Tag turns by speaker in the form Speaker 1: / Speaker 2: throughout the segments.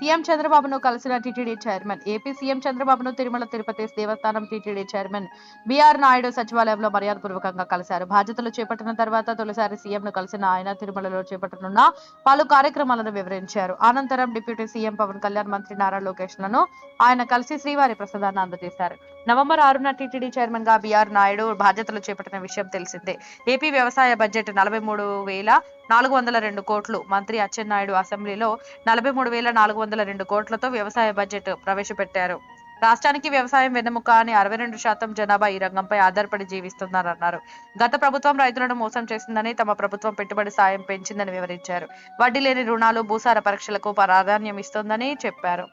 Speaker 1: CM చంద్రబాబును కలిసిన TTD chairman AP CM చంద్రబాబును తిరుమల తిరుపతి దేవస్థానం టీటీడీ చైర్మన్ బీఆర్ నాయుడు సచివాలయంలో మర్యాదపూర్వకంగా కలిశారు. బాధ్యతలు చేపట్టిన తర్వాత తొలిసారి సీఎంను కలిసిన ఆయన తిరుమలలో చేపట్టనున్న పలు కార్యక్రమాలను వివరించారు. అనంతరం డిప్యూటీ సీఎం పవన్ కళ్యాణ్ మంత్రి నారా లోకేష్లను ఆయన కలిసి శ్రీవారి ప్రసాదాన్ని అందజేశారు. నవంబర్ ఆరున టీటీడీ చైర్మన్గా బీఆర్ నాయుడు బాధ్యతలు చేపట్టిన విషయం తెలిసిందే. ఏపీ వ్యవసాయ బడ్జెట్ నలభై మూడు వేల నాలుగు వందల రెండు కోట్లు. మంత్రి అచ్చెన్నాయుడు అసెంబ్లీలో నలభై మూడు వేల నాలుగు వందల రెండు కోట్లతో వ్యవసాయ బడ్జెట్ ప్రవేశపెట్టారు. రాష్ట్రానికి వ్యవసాయం వెన్నెముక అని అరవై రెండు శాతం జనాభా ఈ రంగంపై ఆధారపడి జీవిస్తున్నారన్నారు. గత ప్రభుత్వం రైతులను మోసం చేసిందని తమ ప్రభుత్వం పెట్టుబడి సాయం పెంచిందని వివరించారు. వడ్డీ లేని రుణాలు భూసార పరీక్షలకు ప్రాధాన్యం ఇస్తోందని చెప్పారు.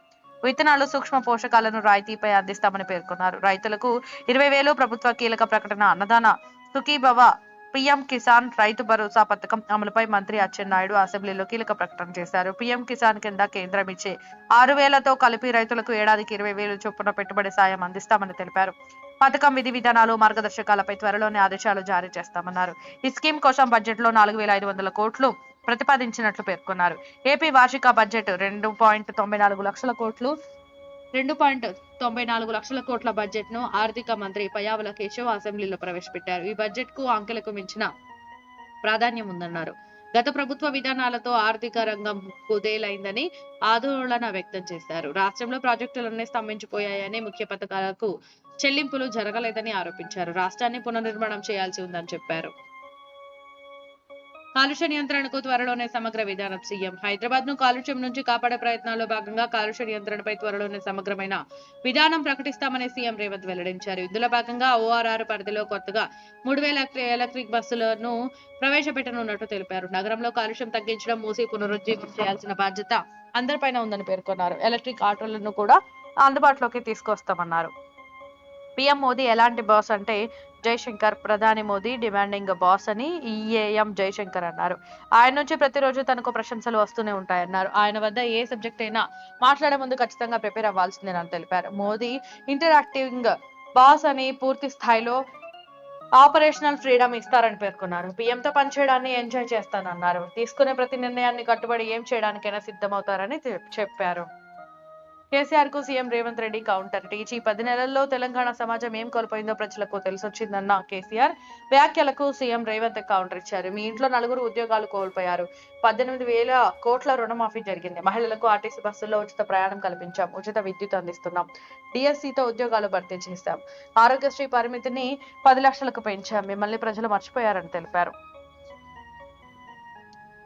Speaker 1: విత్తనాలు సూక్ష్మ పోషకాలను రాయితీపై అందిస్తామని పేర్కొన్నారు. రైతులకు ఇరవై వేలు ప్రభుత్వ కీలక ప్రకటన అన్నదాన. సుఖీభవ పీఎం కిసాన్ రైతు భరోసా పథకం అమలుపై మంత్రి అచ్చెన్నాయుడు అసెంబ్లీలో కీలక ప్రకటన చేశారు. పీఎం కిసాన్ కింద కేంద్రం ఇచ్చే ఆరు వేలతో కలిపి రైతులకు ఏడాదికి ఇరవై వేలు చొప్పున పెట్టుబడి సాయం అందిస్తామని తెలిపారు. పథకం విధి విధానాలు మార్గదర్శకాలపై త్వరలోనే ఆదేశాలు జారీ చేస్తామన్నారు. ఈ స్కీమ్ కోసం బడ్జెట్లో నాలుగు వేల ఐదు వందల కోట్లు ప్రతిపాదించినట్లు పేర్కొన్నారు. ఏపీ వార్షిక బడ్జెట్ రెండు పాయింట్ తొంభై నాలుగు లక్షల కోట్లు. రెండు పాయింట్ తొంభై నాలుగు లక్షల కోట్ల బడ్జెట్ను ఆర్థిక మంత్రి పయావుల కేశవ్ అసెంబ్లీలో ప్రవేశపెట్టారు. ఈ బడ్జెట్కు అంకెలకు మించిన ప్రాధాన్యం ఉందన్నారు. గత ప్రభుత్వ విధానాలతో ఆర్థిక రంగం కుదేలైందని ఆందోళన వ్యక్తం చేశారు. రాష్ట్రంలో ప్రాజెక్టులన్నీ స్తంభించిపోయాయని ముఖ్య పథకాలకు చెల్లింపులు జరగలేదని ఆరోపించారు. రాష్ట్రాన్ని పునర్నిర్మాణం చేయాల్సి ఉందని చెప్పారు. కాలుష్య నియంత్రణకు త్వరలోనే సమగ్ర విధానం సీఎం. హైదరాబాద్ను కాలుష్యం నుంచి కాపాడే ప్రయత్నాల్లో భాగంగా కాలుష్య నియంత్రణపై త్వరలోనే సమగ్రమైన విధానం ప్రకటిస్తామని సీఎం రేవంత్ వెల్లడించారు. ఇందులో భాగంగా ఓఆర్ఆర్ పరిధిలో కొత్తగా మూడు వేల ఎలక్ట్రిక్ బస్సులను ప్రవేశపెట్టనున్నట్టు తెలిపారు. నగరంలో కాలుష్యం తగ్గించడం మూసి పునరుజ్జీవం చేయాల్సిన బాధ్యత అందరిపైన ఉందని పేర్కొన్నారు. ఎలక్ట్రిక్ ఆటోలను కూడా అందుబాటులోకి తీసుకొస్తామన్నారు. పీఎం మోదీ ఎలాంటి బాస్ అంటే జైశంకర్ ప్రధాని మోదీ డిమాండింగ్ బాస్ అని ఈఏఎం జైశంకర్ అన్నారు. ఆయన నుంచి ప్రతిరోజు తనకు ప్రశంసలు వస్తూనే ఉంటాయన్నారు. ఆయన వద్ద ఏ సబ్జెక్ట్ అయినా మాట్లాడే ముందు ఖచ్చితంగా ప్రిపేర్ అవ్వాల్సిందేనని తెలిపారు. మోదీ ఇంటరాక్టింగ్ బాస్ అని పూర్తి స్థాయిలో ఆపరేషనల్ ఫ్రీడమ్ ఇస్తారని పేర్కొన్నారు. పీఎంతో పనిచేయడాన్ని ఎంజాయ్ చేస్తానన్నారు. తీసుకునే ప్రతి నిర్ణయాన్ని కట్టుబడి ఏం చేయడానికైనా సిద్ధమవుతారని చెప్పారు. కేసీఆర్కు సీఎం రేవంత్ రెడ్డి కౌంటర్. టీచీ పది నెలల్లో తెలంగాణ సమాజం ఏం కోల్పోయిందో ప్రజలకు తెలిసొచ్చిందన్న కేసీఆర్ వ్యాఖ్యలకు సీఎం రేవంత్ కౌంటర్ ఇచ్చారు. మీ ఇంట్లో నలుగురు ఉద్యోగాలు కోల్పోయారు. పద్దెనిమిది వేల కోట్ల రుణమాఫీ జరిగింది. మహిళలకు ఆర్టీసీ బస్సుల్లో ఉచిత ప్రయాణం కల్పించాం. ఉచిత విద్యుత్ అందిస్తున్నాం. డిఎస్సితో ఉద్యోగాలు భర్తీ చేశాం. ఆరోగ్యశ్రీ పరిమితిని పది లక్షలకు పెంచాం. మిమ్మల్ని ప్రజలు మర్చిపోయారని తెలిపారు.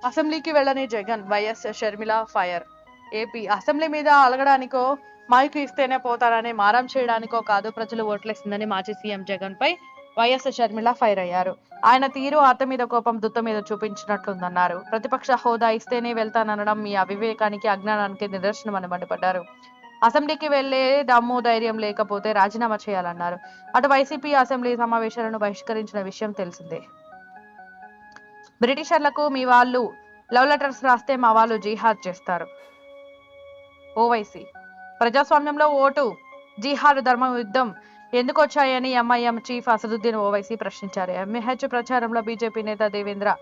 Speaker 1: అసెంబ్లీకి వెళ్ళని Jagan YS Sharmila fire. AP assembly మీద అలగడానికో మైక్ ఇస్తేనే పోతారని మారం చేయడానికో కాదు ప్రజలు ఓట్లేసిందని మాజీ సీఎం జగన్ పై వైఎస్ షర్మిల ఫైర్ అయ్యారు. ఆయన తీరు అత్త మీద కోపం దుత్త మీద చూపించినట్లుందన్నారు. ప్రతిపక్ష హోదా ఇస్తేనే వెళ్తాననడం మీ అవివేకానికి అజ్ఞానానికి నిదర్శనమని మండిపడ్డారు. అసెంబ్లీకి వెళ్ళే దమ్ము ధైర్యం లేకపోతే రాజీనామా చేయాలన్నారు. అటు వైసీపీ అసెంబ్లీ సమావేశాలను బహిష్కరించిన విషయం తెలిసిందే. బ్రిటిషర్లకు మీ వాళ్ళు లవ్ లెటర్స్ రాస్తే మా వాళ్ళు జిహాద్ చేస్తారు. ఓవైసీ. ప్రజాస్వామ్యంలో ఓటు జిహాద్ ధర్మ యుద్ధం ఎందుకు వచ్చాయని ఎంఐఎం చీఫ్ అసదుద్దీన్ ఓవైసీ ప్రశ్నించారు. ఎంఏహెచ్ ప్రచారంలో బీజేపీ నేత దేవేంద్ర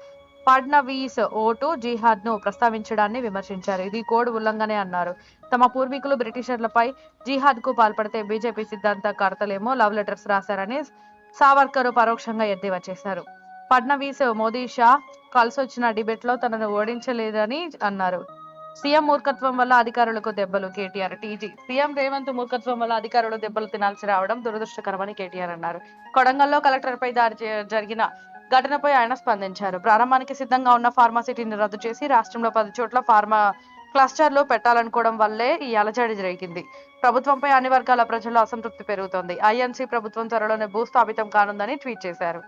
Speaker 1: ఫడ్నవీస్ ఓటు జిహాద్ను ప్రస్తావించడాన్ని విమర్శించారు. ఇది కోడ్ ఉల్లంఘనే అన్నారు. తమ పూర్వీకులు బ్రిటిషర్లపై జిహాద్కు పాల్పడితే బీజేపీ సిద్ధాంత కర్తలేమో లవ్ లెటర్స్ రాశారని సావర్కర్ పరోక్షంగా ఎద్దేవా చేశారు. ఫడ్నవీస్ మోదీ షా కలిసొచ్చిన డిబేట్లో తనను ఓడించలేదని అన్నారు. సీఎం మూర్ఖత్వం వల్ల అధికారులకు దెబ్బలు కేటీఆర్ టీజీ. సీఎం రేవంత్ మూర్ఖత్వం వల్ల అధికారులు దెబ్బలు తినాల్సి రావడం దురదృష్టకరమని కేటీఆర్ అన్నారు. కొడంగల్లో కలెక్టర్ పై జరిగిన ఘటనపై ఆయన స్పందించారు. ప్రారంభానికి సిద్ధంగా ఉన్న ఫార్మాసిటీని రద్దు చేసి రాష్ట్రంలో పది చోట్ల ఫార్మా క్లస్టర్లు పెట్టాలనుకోవడం వల్లే ఈ అలజడి జరిగింది. ప్రభుత్వంపై అన్ని వర్గాల ప్రజల్లో అసంతృప్తి పెరుగుతోంది. ఐఎన్సీ ప్రభుత్వం త్వరలోనే భూస్థాపితం కానుందని ట్వీట్ చేశారు.